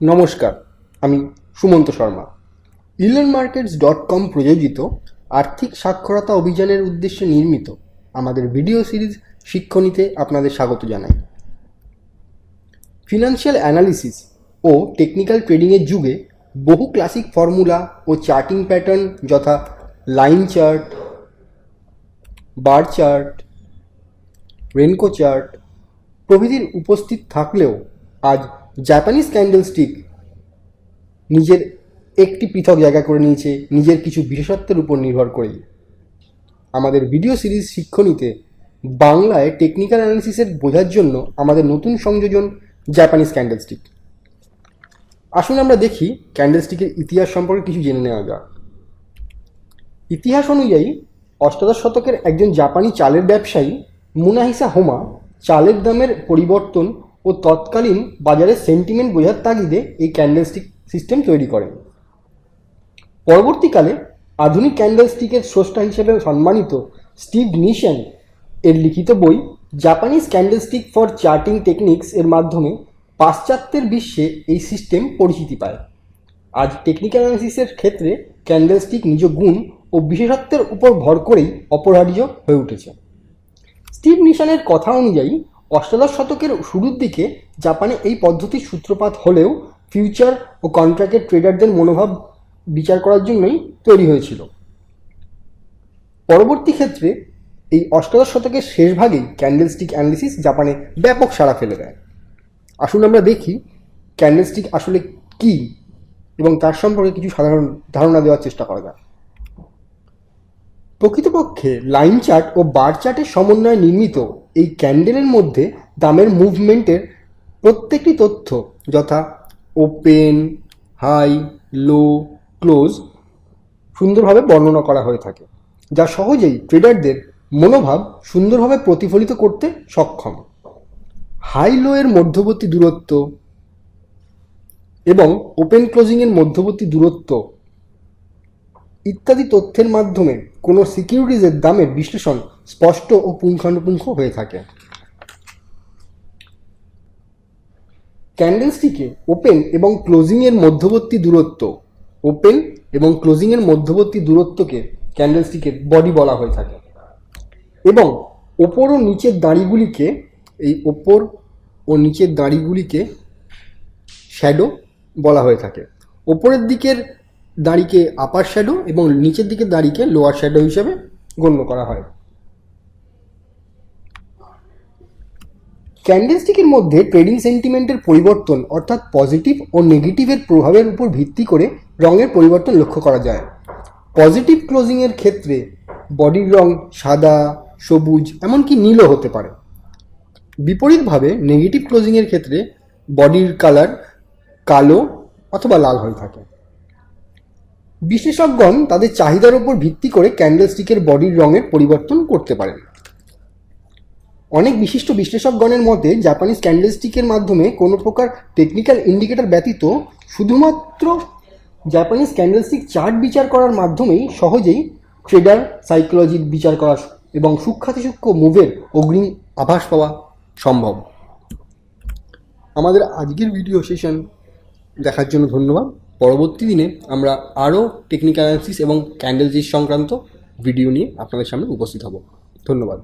নমস্কার, আমি Sumanta Sharma. Elearn markets dot com প্রযোজিত আর্থিক সাক্ষরতা অভিযানের উদ্দেশ্যে নির্মিত আমাদের ভিডিও সিরিজ শিক্ষণীতে আপনাদের স্বাগত জানাই। ফিনান্সিয়াল অ্যানালিসিস ও টেকনিক্যাল ট্রেডিংয়ের যুগে বহু ক্লাসিক ফর্মুলা ও চার্টিং প্যাটার্ন যথা line chart bar chart renko chart প্রভৃতির উপস্থিত থাকলেও আজ জাপানিজ ক্যান্ডেলস্টিক নিজের একটি পৃথক জায়গা করে নিয়েছে, নিজের কিছু বিশেষত্বের উপর নির্ভর করেই আমাদের ভিডিও সিরিজ শিক্ষণীতে বাংলায় টেকনিক্যাল অ্যানালিসিসের বোঝার জন্য আমাদের নতুন সংযোজন জাপানিজ ক্যান্ডেলস্টিক আসুন আমরা দেখি ক্যান্ডেলস্টিকের ইতিহাস সম্পর্কে কিছু জেনে নেওয়া যাক। ইতিহাস অনুযায়ী অষ্টাদশ শতকের একজন জাপানি চালের ব্যবসায়ী মুনাহিসা হোমা চালের দামের পরিবর্তন ও তৎকালীন বাজারের সেন্টিমেন্ট বোঝার তাগিদে এই ক্যান্ডেলস্টিক সিস্টেম তৈরি করেন পরবর্তীকালে আধুনিক ক্যান্ডেলস্টিকের স্রষ্টা হিসেবে সম্মানিত স্টিভ নিশন এর লিখিত বই Japanese candlestick for charting techniques এর মাধ্যমে পাশ্চাত্যের বিশ্বে এই সিস্টেম পরিচিতি পায়। আজ টেকনিক্যাল অ্যানালিসিসের ক্ষেত্রে ক্যান্ডেলস্টিক নিজ গুণ ও বিশেষত্বের উপর ভর করেই অপরিহার্য হয়ে উঠেছে। স্টিভ নিশানের কথা অনুযায়ী অষ্টাদশ শতকের শুরুর দিকে জাপানে এই পদ্ধতির সূত্রপাত হলেও ফিউচার ও কন্ট্রাক্টের ট্রেডারদের মনোভাব বিচার করার জন্যই তৈরি হয়েছিল। পরবর্তী ক্ষেত্রে এই অষ্টাদশ শতকের শেষ ভাগেই ক্যান্ডেলস্টিক অ্যানালিসিস জাপানে ব্যাপক সাড়া ফেলে দেয়। আসুন আমরা দেখি ক্যান্ডেলস্টিক আসলে কী এবং তার সম্পর্কে কিছু সাধারণ ধারণা দেওয়ার চেষ্টা করা যাক। প্রকৃতপক্ষে লাইন চার্ট ও বার চার্টের সমন্বয়ে নির্মিত এই ক্যান্ডেলের মধ্যে দামের মুভমেন্টের প্রত্যেকটি তথ্য, যথা ওপেন হাই লো ক্লোজ সুন্দরভাবে বর্ণনা করা হয়ে থাকে, যা সহজেই ট্রেডারদের মনোভাব সুন্দরভাবে প্রতিফলিত করতে সক্ষম। হাই লো এর মধ্যবর্তী দূরত্ব এবং ওপেন ক্লোজিংয়ের মধ্যবর্তী দূরত্ব ইত্যাদি তথ্যের মাধ্যমে কোনো সিকিউরিটিজের দামের বিশ্লেষণ স্পষ্ট ও পুঙ্খানুপুঙ্খ হয়ে থাকে। ক্যান্ডেলস্টিকে ওপেন এবং ক্লোজিংয়ের মধ্যবর্তী দূরত্ব, ওপেন এবং ক্লোজিংয়ের মধ্যবর্তী দূরত্বকে ক্যান্ডেলস্টিকের বডি বলা হয়ে থাকে। এবং ওপর ও নিচের দাঁড়িগুলিকে, এই ওপর ও নিচের দাঁড়িগুলিকে শ্যাডো বলা হয়ে থাকে। ওপরের দিকের দাড়িকে আপার শ্যাডো এবং নিচের দিকে দাড়িকে লোয়ার শ্যাডো হিসেবে গণ্য করা হয়। ক্যান্ডেলস্টিকের মধ্যে ট্রেডিং সেন্টিমেন্টের পরিবর্তন অর্থাৎ পজিটিভ ও নেগেটিভের প্রভাবের উপর ভিত্তি করে রঙের পরিবর্তন লক্ষ্য করা যায়। পজিটিভ ক্লোজিংয়ের ক্ষেত্রে বডির রং সাদা, সবুজ, এমনকি নীলও হতে পারে। বিপরীতভাবে নেগেটিভ ক্লোজিংয়ের ক্ষেত্রে বডির কালার কালো অথবা লাল হয়ে থাকে। বিশেষজ্ঞগণ তাদের চাহিদার উপর ভিত্তি করে ক্যান্ডেলস্টিকের বডির রঙের পরিবর্তন করতে পারেন। অনেক বিশিষ্ট বিশ্লেষকগণের মতে, জাপানিজ ক্যান্ডেলস্টিকের মাধ্যমে কোনো প্রকার টেকনিক্যাল ইন্ডিকেটর ব্যতীত শুধুমাত্র জাপানিজ ক্যান্ডেলস্টিক চার্ট বিচার করার মাধ্যমেই সহজেই ট্রেডার সাইকোলজি বিচার করা এবং সূক্ষ্মাতিসূক্ষ্ম মুভের অগ্রিম আভাস পাওয়া সম্ভব। আমাদের আজকের ভিডিও সেশন দেখার জন্য ধন্যবাদ। পরবর্তী দিনে আমরা আরও টেকনিক্যাল অ্যানালিসিস এবং ক্যান্ডেলজিস সংক্রান্ত ভিডিও নিয়ে আপনাদের সামনে উপস্থিত হব। ধন্যবাদ।